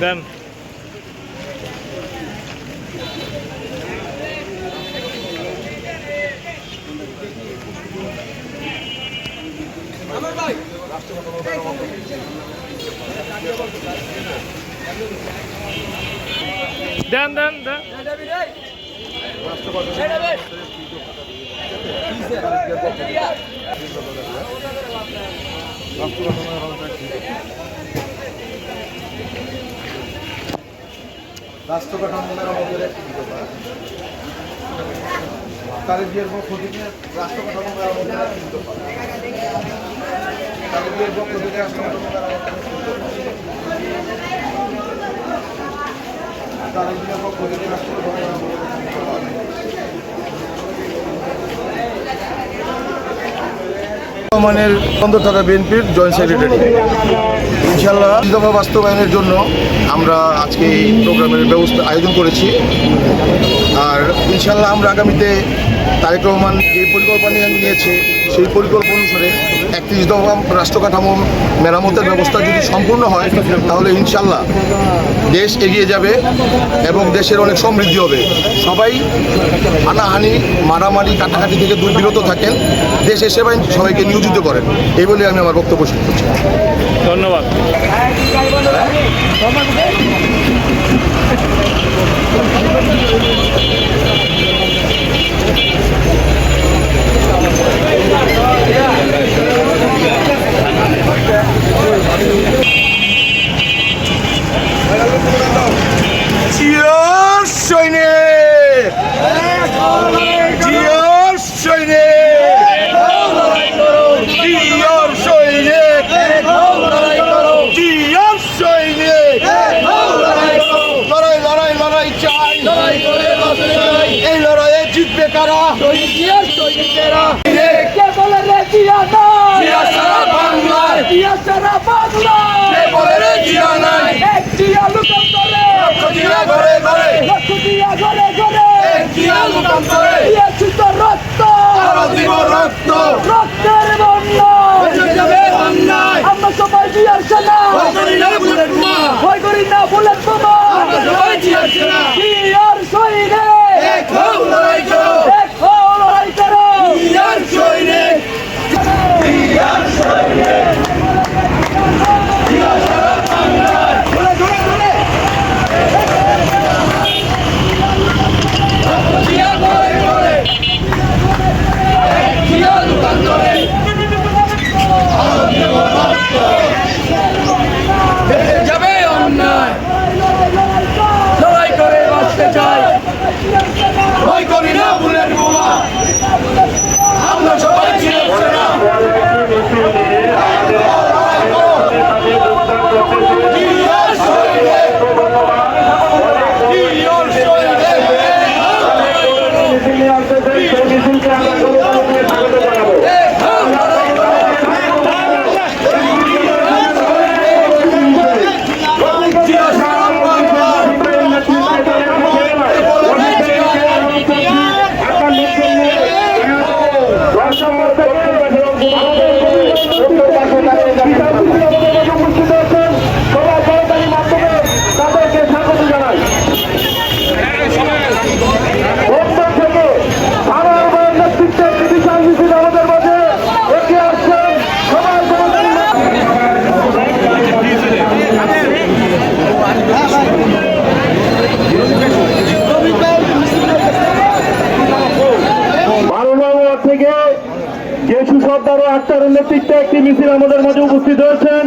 Then Then then then. রাষ্ট্র কাঠামো মেরামতের একটি বিকল্প তাদের বিয়ের পক্ষ থেকে রাষ্ট্র কাঠামো মেরামতের একটি বিকল্প তাদের বিয়ের পক্ষ থেকে রাষ্ট্র তাদের বিয়ের পক্ষ থেকে রাষ্ট্র কাঠামো মেরামতের একটি বিকল্প রহমানের বন্দর থাকা বিএনপির জয়েন্ট সেক্রেটারি ইনশাল্লাহ দফা বাস্তবায়নের জন্য আমরা আজকে এই প্রোগ্রামের ব্যবস্থা আয়োজন করেছি। আর ইনশাল্লাহ আমরা আগামীতে তারেক রহমান যে পরিকল্পনা নিয়েছে, সেই পরিকল্পনা অনুসারে একত্রিশ দফা রাষ্ট্র কাঠামো মেরামতের ব্যবস্থা যদি সম্পূর্ণ হয় তাহলে ইনশাল্লাহ দেশ এগিয়ে যাবে এবং দেশের অনেক সমৃদ্ধি হবে। সবাই হানাহানি মারামারি কাটাকাটি থেকে বিরত থাকেন। দেশের সেবায় সবাইকে নিয়োজিত করেন। এই বলে আমি আমার বক্তব্য শেষ করছি। ধন্যবাদ। Cheers, সৈনিক! এই লড়াইয়ে জিতবে কারা কে বলে রে জিয়া নাই জিয়া সারা বাংলায়। জিয়া সারা বাংলায়। কে বলে রে জিয়া নাই? জিয়া লুকান্তরে। জিয়া ঘরে ঘরে। জিয়া ঘরে ঘরে। জিয়া লুকান্তরে? দিয়েছি তো রক্ত। দিব রক্ত নেতৃত্বে একটি মিছিল আমাদের মাঝে উপস্থিত হয়েছেন।